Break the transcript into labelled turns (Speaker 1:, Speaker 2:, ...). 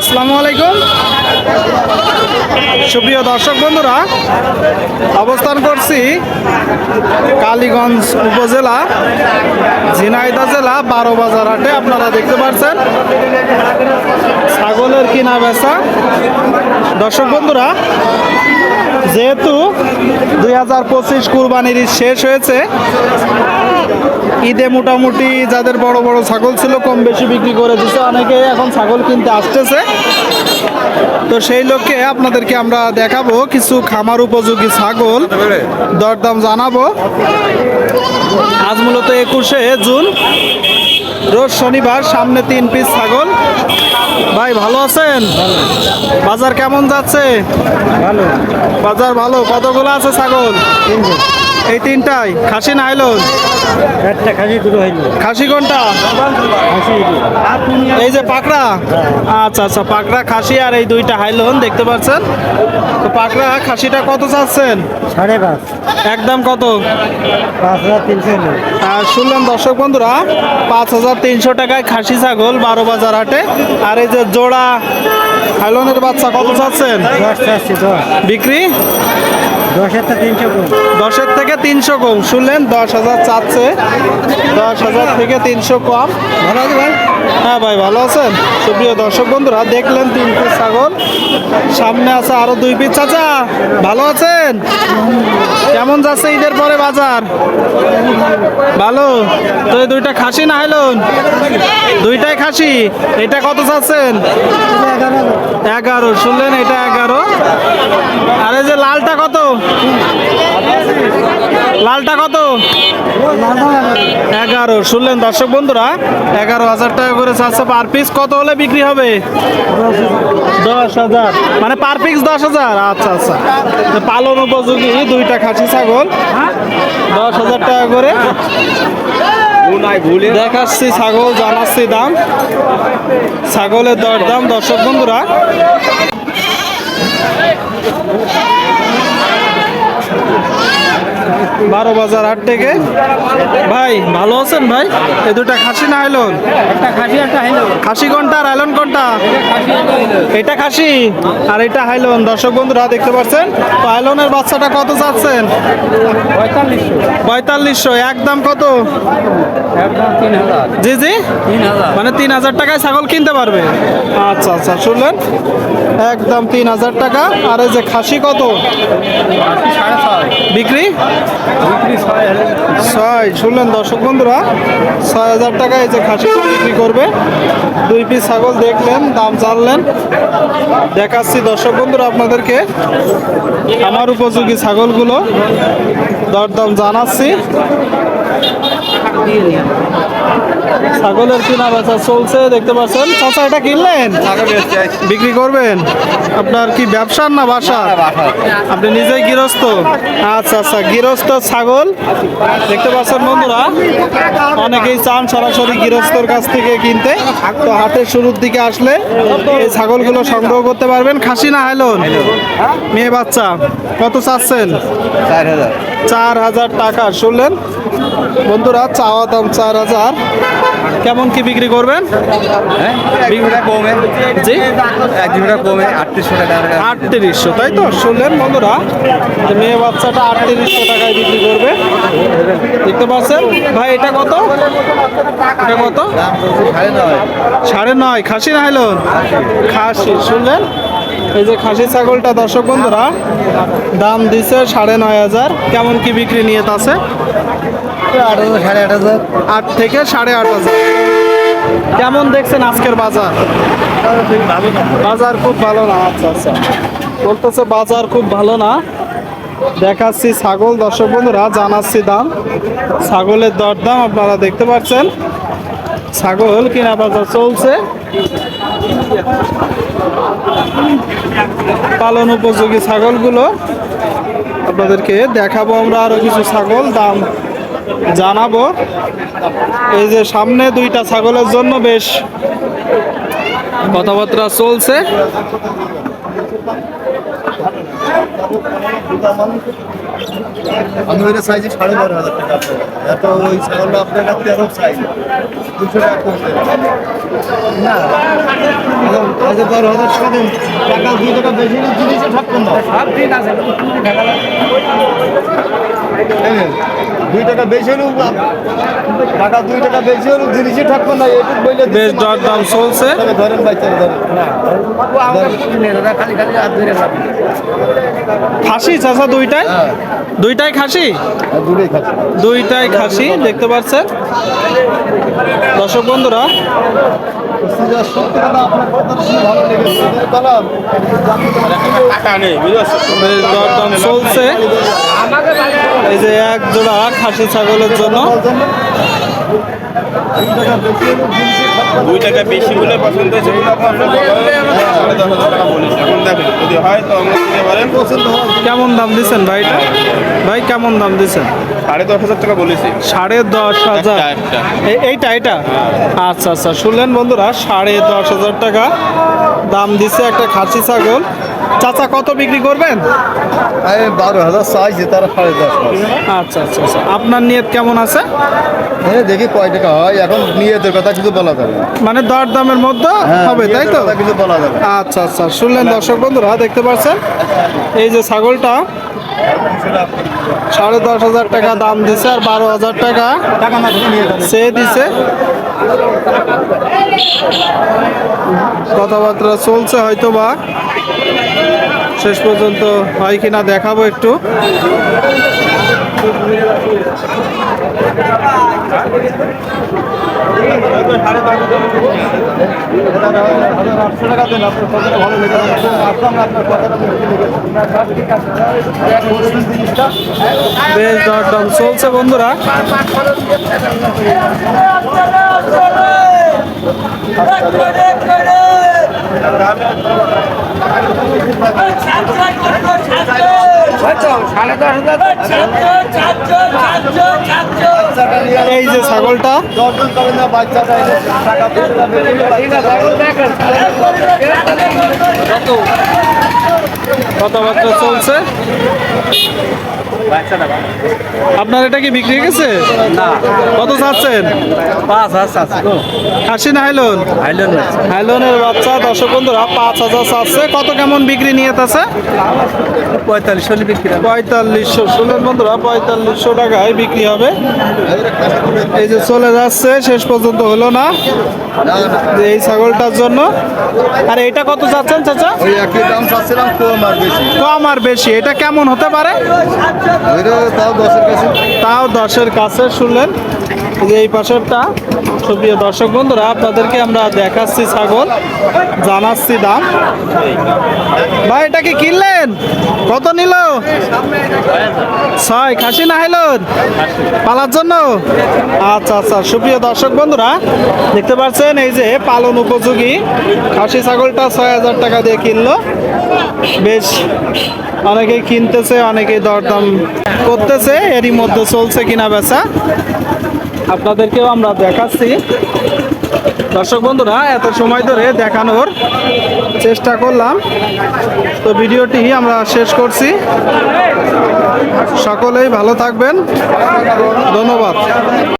Speaker 1: আসসালামু আলাইকুম। সুপ্রিয় দর্শক বন্ধুরা, অবস্থান করছি কালীগঞ্জ উপজেলা ঝিনাইদা জেলা বারো বাজার হাটে। আপনারা দেখতে পাচ্ছেন, ছাগলের কিনা বেচা দর্শক বন্ধুরা, যেহেতু দুই হাজার পঁচিশ কুরবানির শেষ হয়েছে ঈদে মোটামুটি যাদের বড় বড় ছাগল ছিল কম বেশি বিক্রি করে দিচ্ছে অনেকে এখন ছাগল কিনতে আসতেছে। তো সেই লক্ষ্যে আপনাদেরকে আমরা দেখাবো কিছু খামার উপযোগী ছাগল। দরদাম জানাব। আজ মূলত একুশে জুন রোজ শনিবার সামনে তিন পিস ছাগল। ভাই ভালো আছেন? বাজার কেমন যাচ্ছে?
Speaker 2: ভালো।
Speaker 1: বাজার ভালো। কতগুলো আছে ছাগল? এই তিনটাই খাসি না আইলন
Speaker 2: একটা খাসি দুটো হয়নি
Speaker 1: খাসি কোনটা? এই যে পাকড়া? আচ্ছা আচ্ছা পাকড়া খাসি আর এই দুইটা হাইলন দেখতে পাচ্ছেন? তো পাকড়া খাসিটা কত চাচ্ছেন?
Speaker 2: সাড়ে পাঁচ।
Speaker 1: একদম কত?
Speaker 2: পাঁচ হাজার তিনশো
Speaker 1: আর শুনলাম দর্শক বন্ধুরা পাঁচ হাজার তিনশো টাকায় খাসি ছাগল বারো বাজার হাটে। আর এই যে জোড়া হাইলনের বাচ্চা কত চাচ্ছেন? বিক্রি? দশের থেকে তিনশো কম। শুনলেন দশ হাজার চাচ্ছে। দশ হাজার থেকে তিনশো কম। ভালো আছে ভাই? হ্যাঁ ভাই, ভালো আছেন? সুপ্রিয় দর্শক বন্ধুরা, দেখলেন তিন পিস ছাগল। সামনে আছে আরও দুই পিস। চাচা, ভালো আছেন? কেমন যাচ্ছে ঈদের পরে বাজার? ভালো? তো দুইটা খাসি না হাইলুন দুইটাই খাসি? এটা কত চাচ্ছেন? এগারো। শুনলেন এটা এগারো। আর এই যে লালটা কত? লালটা কত? এগারো। শুনলেন দর্শক বন্ধুরা, এগারো হাজার টাকা করে চাচ্ছে পার পিস কত হলে বিক্রি হবে? দশ হাজার। মানে পার পিস দশ হাজার? আচ্ছা আচ্ছা। পালন উপযোগী, দুইটা খাসি ছাগল। দশ হাজার টাকা করে। দেখাচ্ছি ছাগল, জানাচ্ছি দাম। ছাগলের দর দাম দর্শক বন্ধুরা। বারো বাজার হাট থেকে। ভাই ভালো আছেন ভাই? এই দুটা খাসি না আইলন?
Speaker 2: খাসি
Speaker 1: কোনটা আর আইলন কোনটা? এটা খাসি আর এটা হাইলন। দর্শক বন্ধুরা দেখতে পাচ্ছেন? তো আইলনের বাচ্চাটা কত চাচ্ছেন?
Speaker 2: পঁয়তাল্লিশশো।
Speaker 1: একদম কত? জি জি? মানে তিন হাজার টাকায় ছাগল কিনতে পারবে? আচ্ছা আচ্ছা শুনলেন? একদম তিন হাজার টাকা। আর এই যে খাসি কত? বিক্রি?
Speaker 2: ছয়,
Speaker 1: শুনলেন দর্শক বন্ধুরা, ছয় হাজার টাকায় এই যে খাসি বিক্রি করবে। দুই পিস ছাগল দেখলেন, দাম জানলেন। দেখাচ্ছি দর্শক বন্ধুরা আপনাদেরকে আমার উপযোগী ছাগলগুলো। দরদাম জানাচ্ছি। ছাগলের কিনা বেচা চলছে দেখতে পাচ্ছেন। চাচা এটা কিনলেন? বিক্রি করবেন? আপনার কি ব্যবসার না বাসা আপনি নিজেই গৃহস্থ? আচ্ছা আচ্ছা গৃহস্থ ছাগল। দেখতে পাচ্ছেন বন্ধুরা অনেকেই চান সরাসরি গৃহস্থর কাছ থেকে কিনতে। তো হাটের শুরুর দিকে আসলে এই ছাগলগুলো সংগ্রহ করতে পারবেন। খাসি না হাইলন? মেয়ে বাচ্চা কত চাচ্ছেন?
Speaker 2: চার হাজার
Speaker 1: টাকা শুনলেন? বন্ধুরা চাওয়া দাম চার হাজার। কেমন কি বিক্রি করবেন?
Speaker 2: হ্যাঁ কমে।
Speaker 1: জি?
Speaker 2: এক দুটা কমে আটত্রিশশো টাকা
Speaker 1: আটত্রিশশো তাই তো? শুনলেন বন্ধুরা যে মেয়ে বাচ্চাটা আটত্রিশশো টাকায় বিক্রি করবে। দেখতে পাচ্ছেন? ভাই এটা কত? এটা কত?
Speaker 2: সাড়ে নয়।
Speaker 1: সাড়ে নয় খাসি না হাইলন খাসি শুনলেন? এই যে খাসি ছাগলটা, দর্শক বন্ধুরা, দাম দিছে সাড়ে নয় হাজার। কেমন কি বিক্রি নিয়ে আছে?
Speaker 2: সাড়ে আট হাজার
Speaker 1: আট থেকে সাড়ে আট হাজার। কেমন দেখছেন আজকের বাজার? বাজার খুব ভালো না আচ্ছা আচ্ছা। বলতেছে বাজার খুব ভালো না। দেখাচ্ছি ছাগল, দর্শক বন্ধুরা, জানাচ্ছি দাম। ছাগলের দরদাম আপনারা দেখতে পাচ্ছেন। ছাগল কিনা বাজার চলছে। পালন উপযোগী ছাগলগুলো আপনাদেরকে দেখাবো আমরা আরও কিছু ছাগল, দাম জানাব। এই যে সামনে দুইটা ছাগলের জন্য বেশ কথাবার্তা চলছে।
Speaker 2: চাইছি সাড়ে বারো হাজার টাকা এত ওই ছাগলটা আপনার না আগে বারো হাজার টাকা দেন টাকা, দুই টাকা বেশি হলে জিনিসে থাকবেন না। সব ঠিক আছে দুই টাকা বেশি হলেও টাকা দুই টাকা বেশি হলেও জিনিসে থাকবেন না এটুকু বইলে
Speaker 1: বেশ দরদাম চলছে।
Speaker 2: তবে ধরেন বাচ্চারা ধরেন। খালি খালি হাত ধরে
Speaker 1: খাসি চাচা দুইটাই? দুইটাই খাসি?
Speaker 2: আর
Speaker 1: দুইটাই খাসি দেখতে পাচ্ছেন। দর্শক বন্ধুরা
Speaker 2: সত্যি কথা আপনার কথা শুনে ভালো লেগেছে। বললাম
Speaker 1: দরদাম চলছে। এই যে এক জোড়া খাসি ছাগলের জন্য।
Speaker 3: দুই টাকা বেশি হলে পছন্দ হয়েছে সাড়ে দশ হাজার টাকা বলেছে এখন দেখেন যদি হয় তো আমরা দিতে পারেন।
Speaker 1: কেমন দাম দিচ্ছেন ভাইটা? ভাই কেমন দাম দিচ্ছেন?
Speaker 3: সাড়ে দশ হাজার টাকা বলেছি।
Speaker 1: সাড়ে দশ হাজার। এইটা এটা আচ্ছা আচ্ছা শুনলেন বন্ধুরা সাড়ে দশ হাজার টাকা দাম দিছে একটা খাসি ছাগল। চাচা কত বিক্রি করবেন?
Speaker 2: আমি বারো হাজার চাইছি তারা সাড়ে দশ
Speaker 1: আচ্ছা আচ্ছা আচ্ছা। আপনার নিয়ত কেমন আছে?
Speaker 2: হ্যাঁ দেখি কয় টাকা হয়। এখন নিয়তের কথা কিছু বলা যাবে।
Speaker 1: মানে দর দামের মধ্যে
Speaker 2: হ্যাঁ,
Speaker 1: হবে তাই তো?
Speaker 2: কিছু বলা যাবে
Speaker 1: আচ্ছা আচ্ছা। শুনলেন দর্শক বন্ধুরা দেখতে পাচ্ছেন? এই যে ছাগলটা সাড়ে দশ হাজার টাকা দাম দিছে আর বারো হাজার টাকা সে দিছে। কথাবার্তা চলছে হয়তো বা শেষ পর্যন্ত হয় কিনা দেখাবো একটু। বেশ দরদাম চলছে বন্ধুরা। এই যে ছাগলটা।
Speaker 2: বাচ্চাটা
Speaker 1: কথাবার্তা চলছে। আপনার এটা কি বিক্রি হয়ে গেছে?
Speaker 2: না।
Speaker 1: কত চাচ্ছেন?
Speaker 2: পাঁচ হাজার
Speaker 1: খাসি না হাইলন?
Speaker 2: হাইলেন
Speaker 1: হাইলনের বাচ্চা দর্শক বন্ধুরা পাঁচ হাজার চাচ্ছে। কত কেমন বিক্রি নিয়ে আছে
Speaker 2: পঁয়তাল্লিশ হলে বিক্রি
Speaker 1: পঁয়তাল্লিশশো। শুনলেন বন্ধুরা পঁয়তাল্লিশশো টাকায় বিক্রি হবে। এই যে চলে যাচ্ছে শেষ পর্যন্ত হলো না এই ছাগলটার জন্য। আর এটা কত চাচ্ছেন চাচা?
Speaker 2: ওই একই দাম চাচ্ছিলাম। কম আর বেশি।
Speaker 1: কম আর বেশি এটা কেমন হতে পারে?
Speaker 2: তাও দশের কাছে।
Speaker 1: তাও দশের কাছে শুনলেন? এই পাশেরটা সুপ্রিয় দর্শক বন্ধুরা আপনাদেরকে আমরা দেখাচ্ছি ছাগল জানাচ্ছি দাম। ভাই এটা কি কিনলেন? কত নিল? ছয় খাসি না হাইলন? পালার জন্য? আচ্ছা আচ্ছা সুপ্রিয় দর্শক বন্ধুরা দেখতে পাচ্ছেন এই যে পালন উপযোগী। খাসি ছাগলটা ছয় হাজার টাকা দিয়ে কিনলো। বেশ অনেকেই কিনতেছে অনেকেই দরদাম করতেছে, এরই মধ্যে চলছে কিনা বেচা। আপনাদেরকেও আমরা দেখাচ্ছি। দর্শক বন্ধুরা, এত সময় ধরে দেখানোর চেষ্টা করলাম। তো ভিডিওটি আমরা শেষ করছি। সকলেই ভালো থাকবেন। ধন্যবাদ।